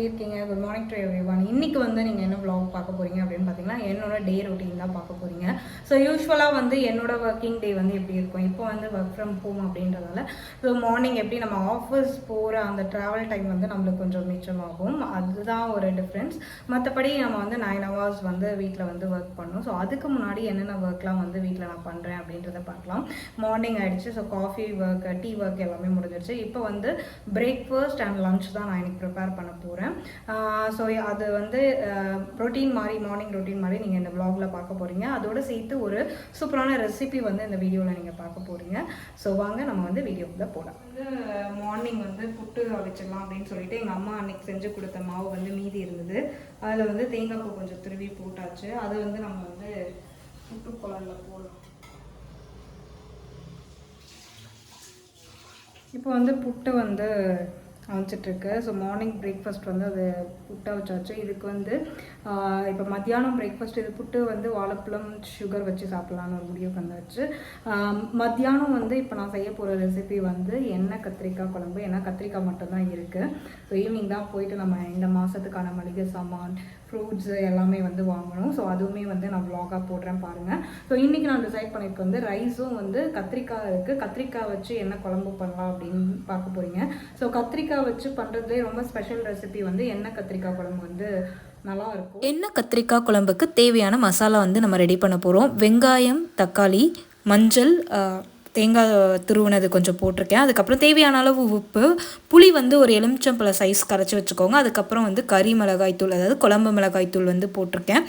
எப்படி இருக்கீங்க? Good morning to everyone இன்றைக்கி வந்து நீங்கள் என்ன vlog பார்க்க போகிறீங்க அப்படின்னு பார்த்தீங்கன்னா என்னோட டே ரொட்டீன் தான் பார்க்க போகிறீங்க ஸோ யூஸ்வலாக வந்து என்னோட ஒர்க்கிங் டே வந்து எப்படி இருக்கும்? இப்போ வந்து ஒர்க் ஃப்ரம் ஹோம் அப்படின்றதால ஸோ மார்னிங் எப்படி நம்ம ஆஃபீஸ் போகிற அந்த ட்ராவல் டைம் வந்து நம்மளுக்கு கொஞ்சம் மிச்சமாகும். அதுதான் ஒரு டிஃப்ரென்ஸ் மற்றபடி நம்ம வந்து நைன் ஹவர்ஸ் வந்து வீட்டில் வந்து ஒர்க் பண்ணணும் ஸோ அதுக்கு முன்னாடி என்னென்ன ஒர்க்லாம் வந்து வீட்டில் நான் பண்ணுறேன் அப்படின்றத பார்க்கலாம். மார்னிங் ஆகிடுச்சு so coffee work tea work எல்லாமே முடிஞ்சிருச்சு. இப்போ வந்து பிரேக்ஃபாஸ்ட் அண்ட் லஞ்ச் தான் நான் இன்னைக்கு ப்ரிப்பேர் பண்ண போகிறேன் ஸோ அது வந்து ரொட்டீன் மாதிரி மார்னிங் ரொட்டீன் மாதிரி நீங்கள் இந்த vlogல பார்க்க போகிறீங்க அதோட சேர்த்து ஒரு சூப்பரான ரெசிபி வந்து இந்த வீடியோவில் நீங்கள் பார்க்க போகிறீங்க ஸோ வாங்க நம்ம வந்து வீடியோக்குள்ள போகலாம் வந்து மார்னிங் வந்து புட்டு வச்சிடலாம் அப்படின்னு சொல்லிட்டு எங்கள் அம்மா அன்னைக்கு செஞ்சு கொடுத்த மாவு வந்து மீதி இருந்தது. அதில் வந்து தேங்காய் பூ கொஞ்சம் துருவி போட்டாச்சு. அது வந்து நம்ம வந்து புட்டு குழல்ல போடலாம். இப்போ வந்து புட்டு வந்து அவிச்சிட்ருக்கு ஸோ மார்னிங் பிரேக்ஃபாஸ்ட் வந்து அது புட்டை வச்சாச்சு இதுக்கு வந்து இப்போ மத்தியானம் பிரேக்ஃபாஸ்ட் இது புட்டு வந்து வாழைப்பழம் சுகர் வச்சு சாப்பிட்லான்னு ஒரு முடிவுக்கு வந்தாச்சு மத்தியானம் வந்து இப்போ நான் செய்ய போகிற ரெசிபி வந்து எண்ணெய் கத்திரிக்காய் குழம்பு. ஏன்னா கத்திரிக்காய் மட்டும்தான் இருக்குது ஸோ ஈவினிங் தான் போயிட்டு நம்ம இந்த மாதத்துக்கான மளிகை சாமான் ஃப்ரூட்ஸு எல்லாமே வந்து வாங்கணும். ஸோ அதுவுமே வந்து நான் வ்ளாகாக போடுறேன் பாருங்கள் ஸோ இன்றைக்கி நான் டிசைட் பண்ணியிருக்கேன் வந்து ரைஸும் வந்து கத்திரிக்காய் இருக்குது கத்திரிக்காய் வச்சு என்ன குழம்பு பண்ணலாம் அப்படின்னு பார்க்க போகிறீங்க ஸோ கத்திரிக்காய் வச்சு பண்ணுறதுலேயே ரொம்ப ஸ்பெஷல் ரெசிபி வந்து எண்ணெய் கத்திரிக்காய் குழம்பு வந்து நல்லாயிருக்கும். எண்ணெய் கத்திரிக்காய் குழம்புக்கு தேவையான மசாலா வந்து நம்ம ரெடி பண்ண போகிறோம் வெங்காயம் தக்காளி மஞ்சள் தேங்காய் துருவினது கொஞ்சம் போட்டிருக்கேன். அதுக்கப்புறம் தேவையான அளவு உப்பு புளி வந்து ஒரு எலுமிச்சம்பழ சைஸ் கரைச்சி வச்சுக்கோங்க. அதுக்கப்புறம் வந்து கறி மிளகாய் தூள் அதாவது குழம்பு மிளகாய் தூள் வந்து போட்டிருக்கேன்.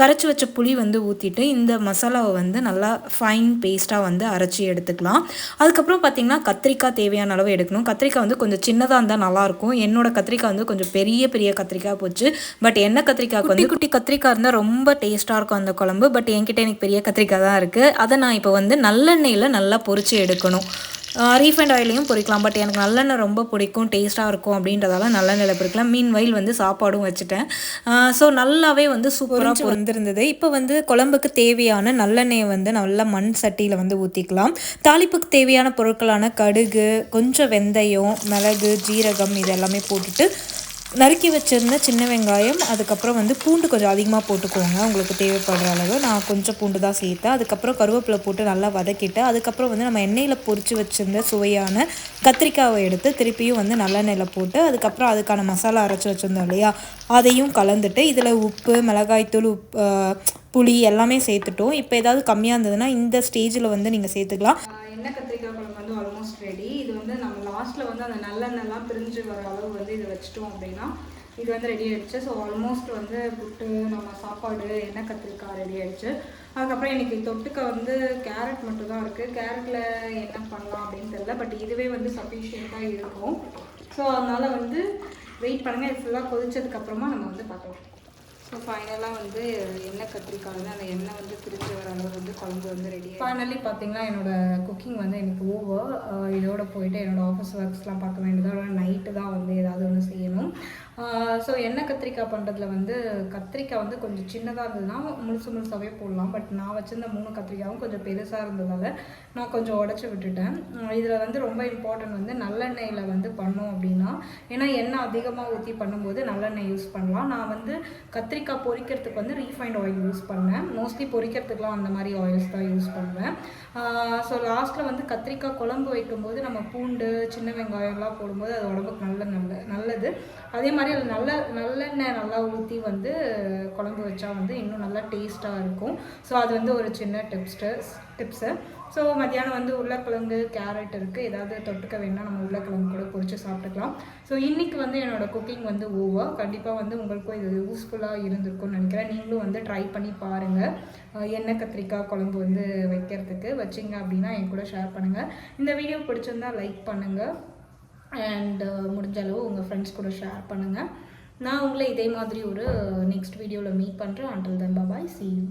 கரைச்சி வச்ச புளி வந்து ஊற்றிட்டு இந்த மசாலாவை வந்து நல்லா ஃபைன் பேஸ்ட்டாக வந்து அரைச்சி எடுத்துக்கலாம். அதுக்கப்புறம் பார்த்திங்கன்னா கத்திரிக்காய் தேவையான அளவு எடுக்கணும். கத்திரிக்காய் வந்து கொஞ்சம் சின்னதாக இருந்தால் நல்லாயிருக்கும். என்னோடய கத்திரிக்காய் வந்து கொஞ்சம் பெரிய பெரிய கத்திரிக்காய் போச்சு. பட் என்ன கத்திரிக்காய்க்கு வந்து குட்டி கத்திரிக்காய் இருந்தால் ரொம்ப டேஸ்ட்டாக இருக்கும் அந்த குழம்பு. பட் என்கிட்ட எனக்கு பெரிய கத்திரிக்காய் தான் இருக்குது அதை நான் இப்போ வந்து நல்லெண்ணெயில் நல்லா பொறிச்சு எடுக்கணும். ரீஃபைண்ட் ஆயிலையும் பொரிக்கலாம் பட் எனக்கு நல்லெண்ணெய் ரொம்ப பிடிக்கும் டேஸ்ட்டாக இருக்கும் அப்படின்றதால நல்லெண்ணெயில் பொரிக்கலாம் மீன் வயல் வந்து சாப்பாடும் வச்சுட்டேன். ஸோ நல்லாவே வந்து சூப்பராக பொரிந்திருந்தது இப்போ வந்து குழம்புக்கு தேவையான நல்லெண்ணெயை வந்து நல்லா மண் சட்டியில் வந்து ஊற்றிக்கலாம் தாளிப்புக்கு தேவையான பொருட்களான கடுகு கொஞ்சம் வெந்தயம் மிளகு ஜீரகம் இது எல்லாமே போட்டுட்டு நறுக்கி வச்சுருந்த சின்ன வெங்காயம் அதுக்கப்புறம் வந்து பூண்டு கொஞ்சம் அதிகமாக போட்டுக்கோங்க. உங்களுக்கு தேவைப்படுற அளவு. நான் கொஞ்சம் பூண்டு தான் சேர்த்தேன். அதுக்கப்புறம் கருவேப்பிலை போட்டு நல்லா வதக்கிட்டு அதுக்கப்புறம் வந்து நம்ம எண்ணெயில் பொறிச்சு வச்சுருந்த சுவையான கத்திரிக்காவை எடுத்து திருப்பியும் வந்து நல்லெண்ணெயில் போட்டு அதுக்கப்புறம் அதுக்கான மசாலா அரைச்சி வச்சுருந்தோம் இல்லையா அதையும் கலந்துட்டு இதில் உப்பு மிளகாய்த்தூள் உப் புளி எல்லாமே சேர்த்துட்டோம். இப்போ ஏதாவது கம்மியாக இருந்ததுன்னா இந்த ஸ்டேஜில் வந்து நீங்கள் சேர்த்துக்கலாம். எண்ணெய் கத்திரிக்காய் ரெடி இது வந்து நம்ம லாஸ்ட்டில் வந்து அந்த நல்லெண்ணெய்லாம் பிரிஞ்சு வர அளவு வந்து இது வச்சிட்டோம் அப்படின்னா இது வந்து ரெடி ஆகிடுச்சு ஸோ ஆல்மோஸ்ட் வந்து புட்டு நம்ம சாப்பாடு எண்ணெய் கத்திரிக்காய் ரெடி ஆகிடுச்சு அதுக்கப்புறம் இன்றைக்கி தொட்டுக்க வந்து கேரட் மட்டும் தான் இருக்குது கேரட்டில் என்ன பண்ணலாம் அப்படின்னு தெரியல. பட் இதுவே வந்து சஃபிஷியண்ட்டாக இருக்கும். ஸோ அதனால் வந்து வெயிட் பண்ணுங்கள் இது ஃபுல்லாக கொதிச்சதுக்கப்புறமா நம்ம வந்து பார்க்கலாம். ஸோ ஃபைனலாக வந்து எண்ணெய் கத்திரிக்காய் அந்த எண்ணெய் வந்து பிரிஞ்சு வர அளவு வந்து குழம்பு வந்து ரெடி ஃபைனலி பார்த்தீங்கன்னா என்னோட குக்கிங் வந்து எனக்கு ஓவர் இதோட போயிட்டு என்னோட ஆஃபீஸ் ஒர்க்ஸ்லாம் பார்க்க வேண்டியதோட நைட்டு தான் வந்து ஏதாவது ஒன்று செய்யணும். ஸோ எண்ணெய் கத்திரிக்காய் பண்ணுறதுல வந்து கத்திரிக்காய் வந்து கொஞ்சம் சின்னதாக இருந்ததுன்னா முழுசு முழுசாகவே போடலாம். பட் நான் வச்சிருந்த மூணு கத்திரிக்காயும் கொஞ்சம் பெருசாக இருந்ததால் நான் கொஞ்சம் உடச்சி விட்டுட்டேன். இதில் வந்து ரொம்ப இம்பார்ட்டன்ட் வந்து நல்லெண்ணெயில் வந்து பண்ணோம் அப்படின்னா ஏன்னா எண்ணெய் அதிகமாக ஊற்றி பண்ணும்போது நல்லெண்ணெய் யூஸ் பண்ணலாம். நான் வந்து கத்திரிக்காய் பொரிக்கிறதுக்கு வந்து ரீஃபைண்ட் ஆயில் யூஸ் பண்ணேன். மோஸ்ட்லி பொரிக்கிறதுக்குலாம் அந்த மாதிரி ஆயில்ஸ் தான் யூஸ் பண்ணுவேன். ஸோ லாஸ்ட்டில் வந்து கத்திரிக்காய் குழம்பு வைக்கும்போது நம்ம பூண்டு சின்ன வெங்காயம்லாம் போடும்போது அது உடம்புக்கு நல்ல நல்ல நல்லது. அதே மாதிரி அது நல்ல நல்லெண்ணெய் நல்லா ஊற்றி வந்து குழம்பு வச்சா வந்து இன்னும் நல்லா டேஸ்ட்டாக இருக்கும். ஸோ அது வந்து ஒரு சின்ன டிப்ஸ்டர்ஸ் டிப்ஸு ஸோ மத்தியானம் வந்து உருளைக்கிழங்கு கேரட் இருக்குது ஏதாவது தொட்டுக்க வேணால் நம்ம உருளைக்கிழங்கு கூட பொறிச்சு சாப்பிட்டுக்கலாம். ஸோ இன்றைக்கி வந்து என்னோடய குக்கிங் வந்து ஓவர் கண்டிப்பாக வந்து உங்களுக்கும் இது யூஸ்ஃபுல்லாக இருந்திருக்கும்னு நினைக்கிறேன். நீங்களும் வந்து ட்ரை பண்ணி பாருங்கள் எண்ணெய் கத்திரிக்காய் குழம்பு வந்து வைக்கிறதுக்கு வச்சிங்க அப்படின்னா என் கூட ஷேர் பண்ணுங்கள் இந்த வீடியோ பிடிச்சிருந்தா லைக் பண்ணுங்கள் அண்டு uh, முடிஞ்ச அளவு உங்கள் ஃப்ரெண்ட்ஸ் கூட ஷேர் பண்ணுங்கள் நான் உங்களை இதே மாதிரி ஒரு நெக்ஸ்ட் வீடியோவில் மீட் பண்ணுறேன் until then bye see you